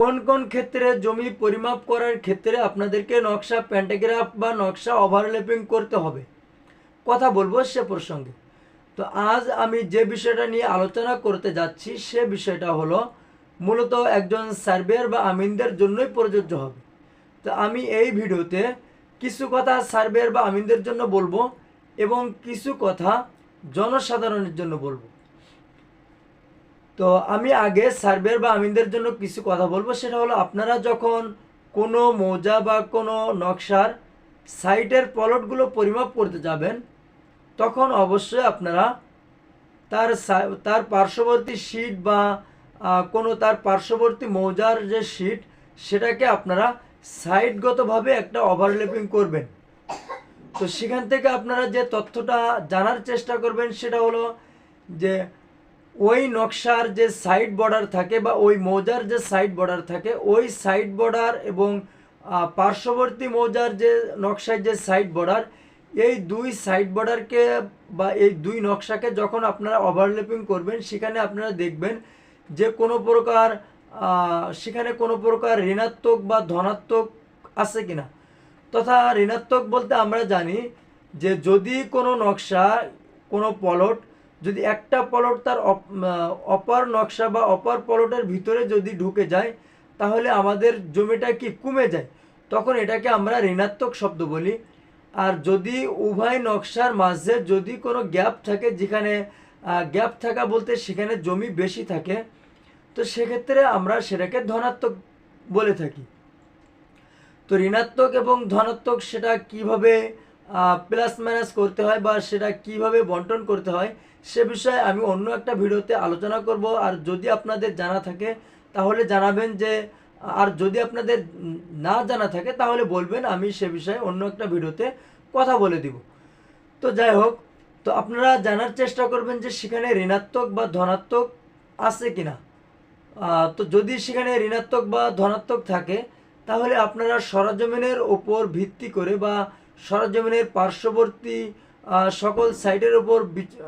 কোন কোন ক্ষেত্রে জমি পরিমাপ করার ক্ষেত্রে আপনাদেরকে নকশা প্যান্টাগ্রাফ বা নকশা ওভারল্যাপিং করতে হবে? কথা বলব সে প্রসঙ্গে। তো আজ আমি যে বিষয়টা নিয়ে আলোচনা করতে যাচ্ছি, সে বিষয়টা হলো মূলত একজন সার্ভেয়ার বা আমিনদের জন্যই প্রযোজ্য হবে। তো আমি এই ভিডিওতে কিছু কথা সার্ভেয়ার বা আমিনদের জন্য বলব এবং কিছু কথা জনসাধারণের জন্য বলব। তো আমি আগে সার্ভের বা আমিনদের জন্য কিছু কথা বলব, সেটা হলো আপনারা যখন কোনো মৌজা বা কোনো নকশার সাইটের প্লটগুলো পরিমাপ করতে যাবেন, তখন অবশ্যই আপনারা তার তার পার্শ্ববর্তী শীট বা কোনো তার পার্শ্ববর্তী মৌজার যে শীট, সেটাকে আপনারা সাইটগতভাবে একটা ওভারল্যাপিং করবেন। তো সেখান থেকে আপনারা যে তথ্যটা জানার চেষ্টা করবেন, সেটা হলো যে ওই নকশার যে সাইড বর্ডার থাকে বা ওই মৌজার যে সাইড বর্ডার থাকে, ওই সাইড বর্ডার এবং পার্শ্ববর্তী মৌজার যে নকশার যে সাইড বর্ডার এই দুই সাইড বর্ডারকে বা এই দুই নকশাকে যখন আপনারা ওভারল্যাপিং করবেন, সেখানে আপনারা দেখবেন যে কোনো প্রকার সেখানে কোনো প্রকার ঋণাত্মক বা ধনাত্মক আছে কিনা। তথা ঋণাত্মক বলতে আমরা জানি যে যদি কোনো নকশা, কোনো পলট যদি একটা পলট তার অপ- আহ, নকশা বা অপার পলটের ভিতরে যদি ঢুকে যায় তাহলে আমাদের জমিটা কি কমে যায়? তখন এটাকে আমরা ঋণাত্মক শব্দ বলি। আর যদি উভয় নকশার মাঝে যদি কোনো গ্যাপ থাকে যেখানে গ্যাপ থাকা বলতে সেখানে জমি বেশি থাকে তো সেক্ষেত্রে আমরা সেটাকে ধনাত্মক বলে থাকি। তো ঋণাত্মক এবং ধনাত্মক সেটা কীভাবে প্লাস মাইনাস করতে হয় বা সেটা কীভাবে বন্টন করতে হয় সে বিষয়ে আমি অন্য একটা ভিডিওতে আলোচনা করব। আর যদি আপনাদের জানা থাকে তাহলে জানাবেন যে আর যদি আপনাদের না জানা থাকে তাহলে বলবেন আমি সে বিষয়ে অন্য একটা ভিডিওতে কথা বলে দিব। তো যাই হোক তো আপনারা জানার চেষ্টা করবেন যে সেখানে ঋণাত্মক বা ধনাত্মক আছে কিনা। আহ, তো যদি সেখানে ঋণাত্মক বা ধনাত্মক থাকে তাহলে আপনারা সরজমিনের ওপর ভিত্তি করে বা সরজমিনের পার্শ্ববর্তী সকল সাইটের ওপর বিচ-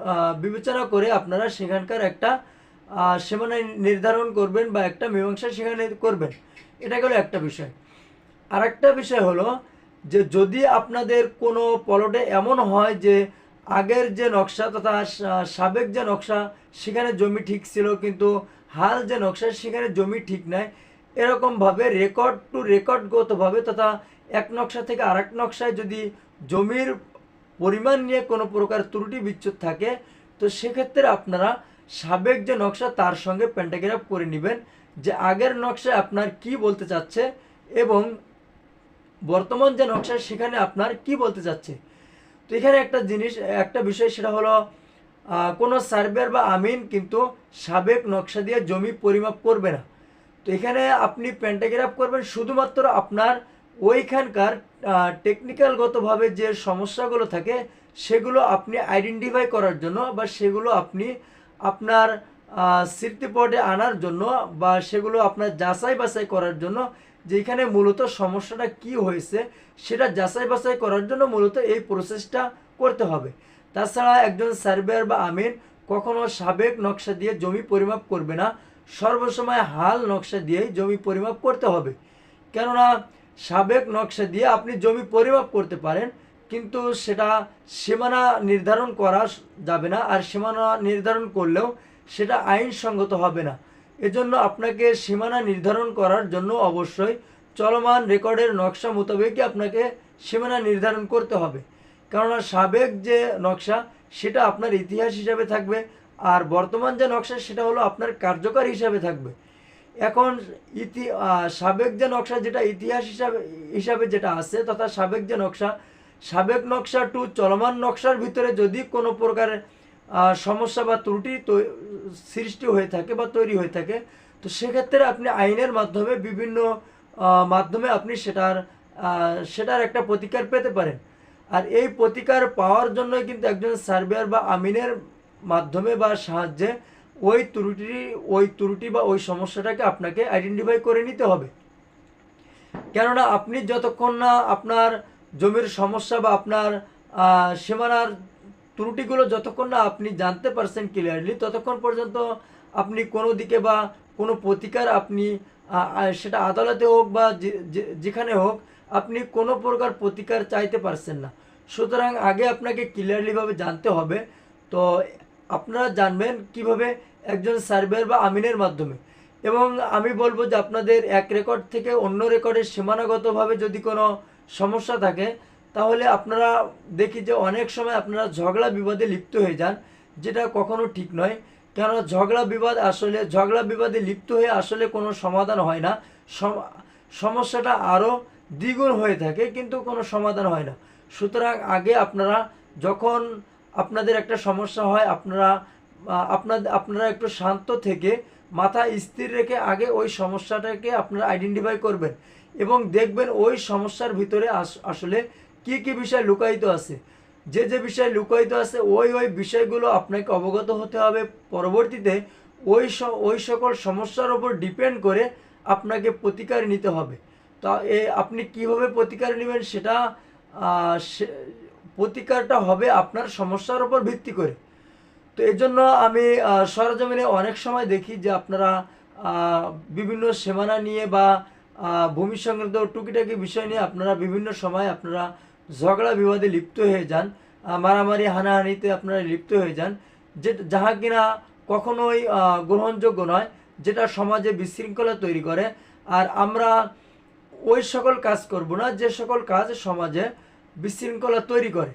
বিবেচনা করে আপনারা সেখানকার একটা আহ, সীমানা নির্ধারণ করবেন বা একটা মীমাংসা সেখানে করবেন। এটা গেল একটা বিষয়। আর একটা বিষয় হলো যে যদি আপনাদের কোনো পলটে এমন হয় যে আগের যে নকশা তথা সাবেক যে নকশা সেখানে জমি ঠিক ছিল কিন্তু হাল যে নকশা সেখানে জমি ঠিক নাই এরকমভাবে রেকর্ড টু রেকর্ডগতভাবে তথা এক নকশা থেকে আরেক নকশায় যদি জমির পরিমাণ নিয়ে কোনো প্রকার ত্রুটি বিচ্যুত থাকে, তো সেক্ষেত্রে আপনারা সাবেক যে নকশা, তার সঙ্গে প্যান্টাগ্রাফ করে নেবেন যে আগের নকশায় আপনার কি বলতে চাচ্ছে এবং বর্তমান যে নকশা, সেখানে আপনার কি বলতে চাচ্ছে। তো এখানে একটা জিনিস, একটা বিষয়, সেটা হলো কোনো সার্ভেয়ার বা আমিন কিন্তু সাবেক নকশা দিয়ে জমি পরিমাপ করবে না। তো এখানে আপনি প্যান্টাগ্রাফ করবেন, শুধুমাত্র আপনার ওইখানকার টেকনিক্যালগতভাবে যে সমস্যাগুলো থাকে, সেগুলো আপনি আইডেন্টিফাই করার জন্য বা সেগুলো আপনি আপনার স্মৃতিপটে আনার জন্য বা সেগুলো আপনার যাচাই বাছাই করার জন্য যেখানে মূলত সমস্যাটা কি হয়েছে, সেটা যাচাই বাছাই করার জন্য মূলত এই প্রসেসটা করতে হবে। তাছাড়া একজন সার্ভেয়ার বা আমিন কখনো সাবেক নকশা দিয়ে জমি পরিমাপ করবে না, সর্বসময় হাল নকশা দিয়েই জমি পরিমাপ করতে হবে। কেননা সাবেক নকশা দিয়ে আপনি জমি পরিমাপ করতে পারেন, কিন্তু সেটা সীমানা নির্ধারণ করা যাবে না আর সীমানা নির্ধারণ করলেও সেটা আইনসঙ্গত হবে না। এজন্য আপনাকে সীমানা নির্ধারণ করার জন্য অবশ্যই চলমান রেকর্ডের নকশা মোতাবেকই আপনাকে সীমানা নির্ধারণ করতে হবে। কেননা সাবেক যে নকশা, সেটা আপনার ইতিহাস হিসাবে থাকবে আর বর্তমান যে নকশা, সেটা হলো আপনার কার্যকর হিসাবে থাকবে। এখন ইতি সাবেক যে নকশা যেটা ইতিহাস হিসাবে হিসাবে যেটা আছে তথা সাবেক যে নকশা সাবেক নকশা টু চলমান নকশার ভিতরে যদি কোনো প্রকার আহ, সমস্যা বা ত্রুটি সৃষ্টি হয়ে থাকে বা তৈরি হয়ে থাকে তো সেক্ষেত্রে আপনি আইনের মাধ্যমে বিভিন্ন মাধ্যমে আপনি সেটার সেটার একটা প্রতিকার পেতে পারেন। আর এই প্রতিকার পাওয়ার জন্য কিন্তু একজন সার্ভেয়ার বা আমিনের মাধ্যমে বা সাহায্যে ওই ত্রুটি ওই ত্রুটি বা ওই সমস্যাটাকে আপনাকে আইডেন্টিফাই করে নিতে হবে। কেননা আপনি যতক্ষণ না আপনার জমির সমস্যা বা আপনার সীমানার ত্রুটিগুলো যতক্ষণ না আপনি জানতে পারছেন ক্লিয়ারলি ততক্ষণ পর্যন্ত আপনি কোনো দিকে বা কোনো প্রতিকার আপনি সেটা আদালতে হোক বা যেখানে হোক, আপনি কোনো প্রকার প্রতিকার চাইতে পারছেন না। সুতরাং আগে আপনাকে ক্লিয়ারলিভাবে জানতে হবে। তো আপনারা জানবেন কীভাবে একজন সার্ভেয়ার বা আমিনের মাধ্যমে। এবং আমি বলব যে আপনাদের এক রেকর্ড থেকে অন্য রেকর্ডের সীমানাগতভাবে যদি কোনো সমস্যা থাকে, তাহলে আপনারা দেখি যে অনেক সময় আপনারা ঝগড়া বিবাদে লিপ্ত হয়ে যান, যেটা কখনো ঠিক নয়। কেন ঝগড়া বিবাদ আসলে, ঝগড়া বিবাদে লিপ্ত হয়ে আসলে কোনো সমাধান হয় না। সম- সমস্যাটা আরও দ্বিগুণ হয়ে থাকে, কিন্তু কোনো সমাধান হয় না। সুতরাং আগে আপনারা যখন আপনাদের একটা সমস্যা হয়, আপনারা আপনাদের আপনারা একটু শান্ত থেকে মাথা স্থির রেখে আগে ওই সমস্যাটাকে আপনারা আইডেন্টিফাই করবেন এবং দেখবেন ওই সমস্যার ভিতরে আস- আসলে কি কি বিষয় লুকায়িত আছে। যে যে বিষয় লুকায়িত আছে, ওই ওই বিষয়গুলো আপনাকে অবগত হতে হবে। পরবর্তীতে ওই ওই সকল সমস্যার ওপর ডিপেন্ড করে আপনাকে প্রতিকার নিতে হবে। তা, এ, আপনি কীভাবে প্রতিকার নেবেন সেটা প্রতিকারটা হবে আপনার সমস্যার ওপর ভিত্তি করে। তো এই জন্য আমি সরজমিনে অনেক সময় দেখি যে আপনারা বিভিন্ন সীমানা নিয়ে বা ভূমি সংক্রান্ত টুকিটাকি বিষয় নিয়ে আপনারা বিভিন্ন সময় আপনারা ঝগড়া বিবাদে লিপ্ত হয়ে যান মারামারি হানাহানিতে আপনারা লিপ্ত হয়ে যান যে যাহা কিনা কখনোই গ্রহণযোগ্য নয়, যেটা সমাজে বিশৃঙ্খলা তৈরি করে। আর আমরা ওই সকল কাজ করব না, যে সকল কাজ সমাজে বিশৃঙ্খলা তৈরি করে।